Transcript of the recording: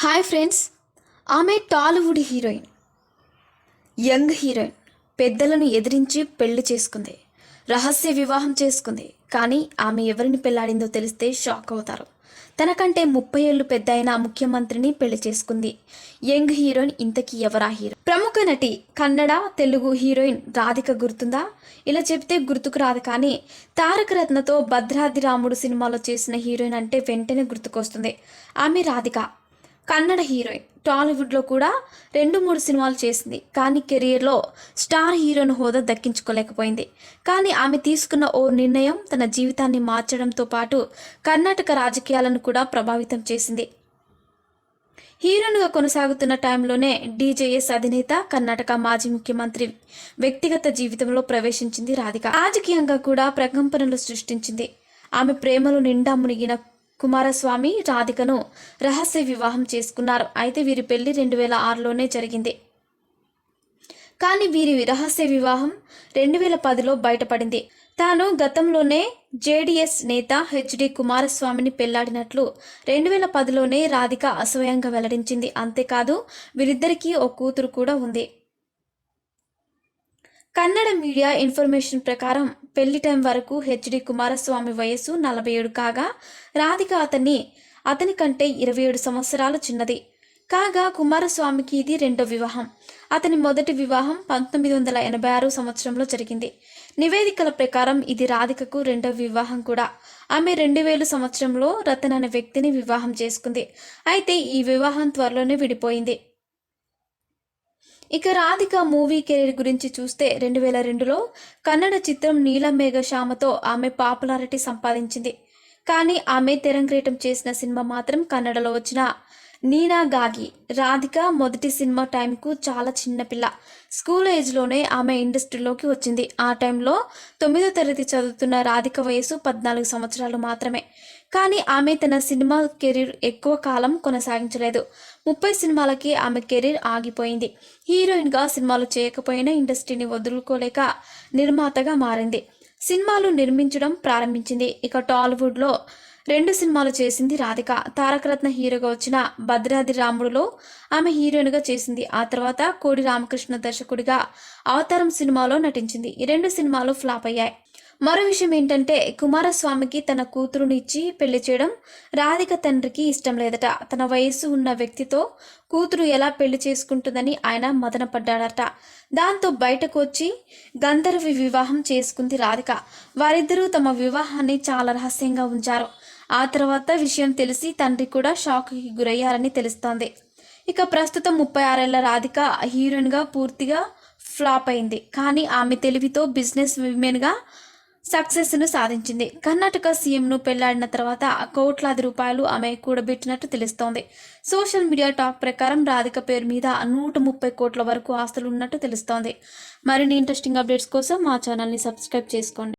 Hi friends ఆమె Tollywood heroine young heroine పెద్దలను ఎదిరించి పెళ్ళి చేసుకుంది. రహస్య వివాహం చేసుకుంది. కానీ ఆమె ఎవరిని పెళ్ళాడిందో తెలిస్తే షాక్ అవుతారు. తనకంటే ముప్పై ఏళ్ళు పెద్ద అయిన ముఖ్యమంత్రిని పెళ్ళి చేసుకుంది. యంగ్ హీరోయిన్ ఇంతకీ ఎవరా హీరో? ప్రముఖ నటి కన్నడ తెలుగు హీరోయిన్ రాధిక గుర్తుందా? ఇలా చెప్తే గుర్తుకు రాదు కానీ తారక రత్నతో భద్రాద్రి రాముడు సినిమాలో చేసిన హీరోయిన్ అంటే వెంటనే గుర్తుకొస్తుంది. ఆమె రాధిక. కన్నడ హీరోయిన్. టాలీవుడ్లో కూడా రెండు మూడు సినిమాలు చేసింది. కానీ కెరియర్లో స్టార్ హీరోయిన్ హోదా దక్కించుకోలేకపోయింది. కానీ ఆమె తీసుకున్న ఓ నిర్ణయం తన జీవితాన్ని మార్చడంతో పాటు కర్ణాటక రాజకీయాలను కూడా ప్రభావితం చేసింది. హీరోయిన్గా కొనసాగుతున్న టైంలోనే డీజేఎస్ అధినేత కర్ణాటక మాజీ ముఖ్యమంత్రి వ్యక్తిగత జీవితంలో ప్రవేశించింది రాధిక. రాజకీయంగా కూడా ప్రకంపనలు సృష్టించింది. ఆమె ప్రేమలో నిండా మునిగిన కుమారస్వామి రాధికను రహస్య వివాహం చేసుకున్నారు. అయితే వీరి పెళ్ళి రెండు వేల ఆరులోనే జరిగింది. కానీ వీరి రహస్య వివాహం రెండు వేల పదిలో బయటపడింది. తాను గతంలోనే జేడీఎస్ నేత హెచ్డి కుమారస్వామిని పెళ్ళాడినట్లు రెండు వేల పదిలోనే రాధిక అసహ్యంగా వెల్లడించింది. అంతేకాదు వీరిద్దరికీ ఓ కూతురు కూడా ఉంది. కన్నడ మీడియా ఇన్ఫర్మేషన్ ప్రకారం పెళ్ళి టైం వరకు హెచ్డి కుమారస్వామి వయస్సు నలభై ఏడు కాగా రాధిక అతన్ని అతని కంటే ఇరవై ఏడు సంవత్సరాలు చిన్నది. కాగా కుమారస్వామికి ఇది రెండో వివాహం. అతని మొదటి వివాహం పంతొమ్మిది వందల ఎనభై ఆరు సంవత్సరంలో జరిగింది. నివేదికల ప్రకారం ఇది రాధికకు రెండో వివాహం కూడా. ఆమె రెండు వేల సంవత్సరంలో రతన్ అనే వ్యక్తిని వివాహం చేసుకుంది. అయితే ఈ వివాహం త్వరలోనే విడిపోయింది. ఇక రాధిక మూవీ కెరీర్ గురించి చూస్తే రెండు వేల రెండులో కన్నడ చిత్రం నీలమేఘ శ్యామతో ఆమె పాపులారిటీ సంపాదించింది. కానీ ఆమె తెరంగేటం చేసిన సినిమా మాత్రం కన్నడలో వచ్చిన నీనా గాగి రాధిక మొదటి సినిమా టైంకు చాలా చిన్నపిల్ల స్కూల్ ఏజ్లోనే ఆమె ఇండస్ట్రీలోకి వచ్చింది. ఆ టైంలో తొమ్మిదో తరగతి చదువుతున్న రాధిక వయసు పద్నాలుగు సంవత్సరాలు మాత్రమే. కానీ ఆమె తన సినిమా కెరీర్ ఎక్కువ కాలం కొనసాగించలేదు. ముప్పై సినిమాలకి ఆమె కెరీర్ ఆగిపోయింది. హీరోయిన్గా సినిమాలు చేయకపోయినా ఇండస్ట్రీని వదులుకోలేక నిర్మాతగా మారింది. సినిమాలు నిర్మించడం ప్రారంభించింది. ఇక టాలీవుడ్లో రెండు సినిమాలు చేసింది రాధిక. తారకరత్న హీరోగా వచ్చిన భద్రాద్రి రాముడులో ఆమె హీరోయిన్గా చేసింది. ఆ తర్వాత కోడి రామకృష్ణ దర్శకుడిగా అవతారం సినిమాలో నటించింది. ఈ రెండు సినిమాలు ఫ్లాప్ అయ్యాయి. మరో విషయం ఏంటంటే కుమారస్వామికి తన కూతురుని ఇచ్చి పెళ్ళి చేయడం రాధిక తండ్రికి ఇష్టం లేదట. తన వయస్సు ఉన్న వ్యక్తితో కూతురు ఎలా పెళ్ళి చేసుకుంటుందని ఆయన మదనపడ్డాడట. దాంతో బయటకు వచ్చి గంధర్వి వివాహం చేసుకుంది రాధిక. వారిద్దరూ తమ వివాహాన్ని చాలా రహస్యంగా ఉంచారు. ఆ తర్వాత విషయం తెలిసి తండ్రి కూడా షాక్కి గురయ్యారని తెలుస్తోంది. ఇక ప్రస్తుతం ముప్పై ఆరేళ్ళ రాధిక హీరోయిన్గా పూర్తిగా ఫ్లాప్ అయింది. కానీ ఆమె తెలివితో బిజినెస్ విమెన్గా సక్సెస్ను సాధించింది. కర్ణాటక సీఎంను పెళ్ళాడిన తర్వాత కోట్లాది రూపాయలు ఆమె కూడబెట్టినట్టు తెలుస్తోంది. సోషల్ మీడియా టాక్ ప్రకారం రాధిక పేరు మీద నూట ముప్పై కోట్ల వరకు ఆస్తులు ఉన్నట్టు తెలుస్తోంది. మరిన్ని ఇంట్రెస్టింగ్ అప్డేట్స్ కోసం మా ఛానల్ని సబ్స్క్రైబ్ చేసుకోండి.